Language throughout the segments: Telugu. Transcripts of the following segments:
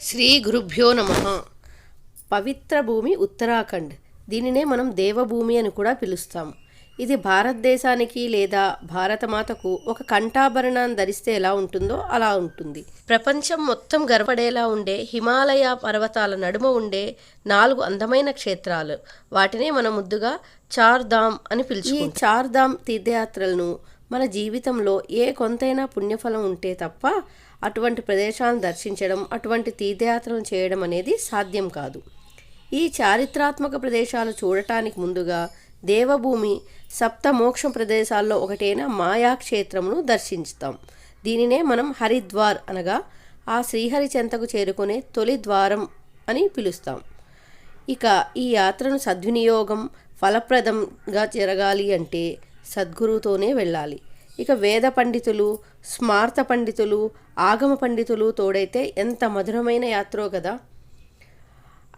శ్రీ గురుభ్యో నమ. పవిత్ర భూమి ఉత్తరాఖండ్. దీనినే మనం దేవభూమి అని కూడా పిలుస్తాం. ఇది భారతదేశానికి లేదా భారతమాతకు ఒక కంఠాభరణాన్ని ధరిస్తే ఎలా ఉంటుందో అలా ఉంటుంది. ప్రపంచం మొత్తం గర్వపడేలా ఉండే హిమాలయ పర్వతాల నడుమ ఉండే నాలుగు అందమైన క్షేత్రాలు. వాటినే మనం ముద్దుగా చార్ ధామ్ అని పిలుచుకుంటాం ఈ చార్ ధామ్ తీర్థయాత్రలను మన జీవితంలో ఏ కొంతైనా పుణ్యఫలం ఉంటే తప్ప అటువంటి ప్రదేశాలను దర్శించడం అటువంటి తీర్థయాత్రలు చేయడం అనేది సాధ్యం కాదు. ఈ చారిత్రాత్మక ప్రదేశాలు చూడటానికి ముందుగా దేవభూమి సప్త మోక్ష ప్రదేశాల్లో ఒకటైన మాయాక్షేత్రమును దర్శించుతాం. దీనినే మనం హరిద్వార్ అనగా ఆ శ్రీహరి చెంతకు చేరుకునే తొలి ద్వారం అని పిలుస్తాం. ఇక ఈ యాత్రను సద్వినియోగం ఫలప్రదంగా జరగాలి అంటే సద్గురువుతోనే వెళ్ళాలి. ఇక వేద పండితులు స్మార్త పండితులు ఆగమ పండితులు తోడైతే ఎంత మధురమైన యాత్రో కదా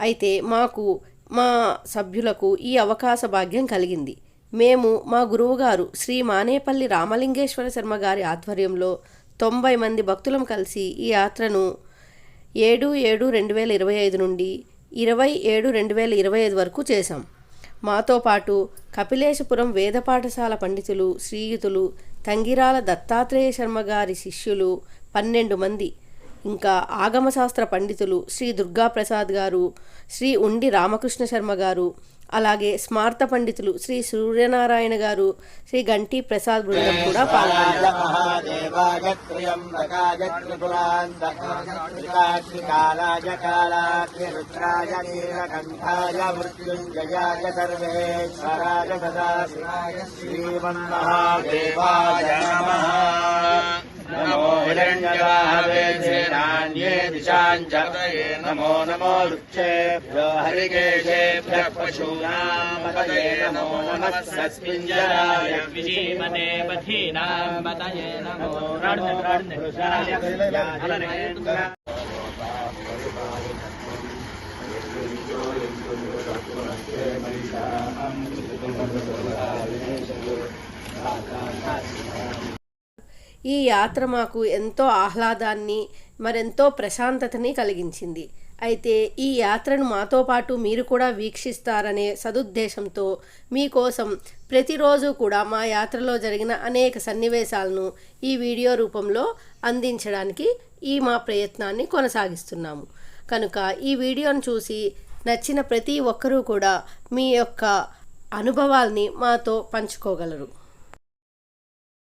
అయితే మాకు మా సభ్యులకు ఈ అవకాశ భాగ్యం కలిగింది. మేము మా గురువుగారు శ్రీ మానేపల్లి రామలింగేశ్వర శర్మ గారి ఆధ్వర్యంలో తొంభై మంది భక్తులం కలిసి ఈ యాత్రను ఏడు ఏడు రెండు వేల ఇరవై ఐదు నుండి ఇరవై ఏడు రెండు వేల ఇరవై ఐదు వరకు చేశాం. మాతో పాటు కపిలేశపురం వేద పాఠశాల పండితులు శ్రీయుతులు తంగిరాల దత్తాత్రేయ శర్మ గారి శిష్యులు పన్నెండు మంది. ఇంకా ఆగమశాస్త్ర పండితులు శ్రీ దుర్గాప్రసాద్ గారు శ్రీ ఉండి రామకృష్ణ శర్మ గారు అలాగే స్మార్త పండితులు శ్రీ సూర్యనారాయణ గారు శ్రీ గంటి ప్రసాద్ బృందం కూడా పాల్గొన్నారు. हिरण्यवाहवेन्द्राण्ये दिशाञ्जतये नमो नमो वृक्षेभ्यो हरिकेशेभ्यः पशूनामपदये नमो नमः सस्मिञ्जराय विजीमने पथीनां पतये नमो रणं रणं ఈ యాత్ర మాకు ఎంతో ఆహ్లాదాన్ని మరెంతో ప్రశాంతతని కలిగించింది. అయితే ఈ యాత్రను మాతో పాటు మీరు కూడా వీక్షిస్తారనే సదుద్దేశంతో మీకోసం ప్రతిరోజు కూడా మా యాత్రలో జరిగిన అనేక సన్నివేశాలను ఈ వీడియో రూపంలో అందించడానికి ఈ మా ప్రయత్నాన్ని కొనసాగిస్తున్నాము. కనుక ఈ వీడియోను చూసి నచ్చిన ప్రతి ఒక్కరూ కూడా మీ యొక్క అనుభవాల్ని మాతో పంచుకోగలరు.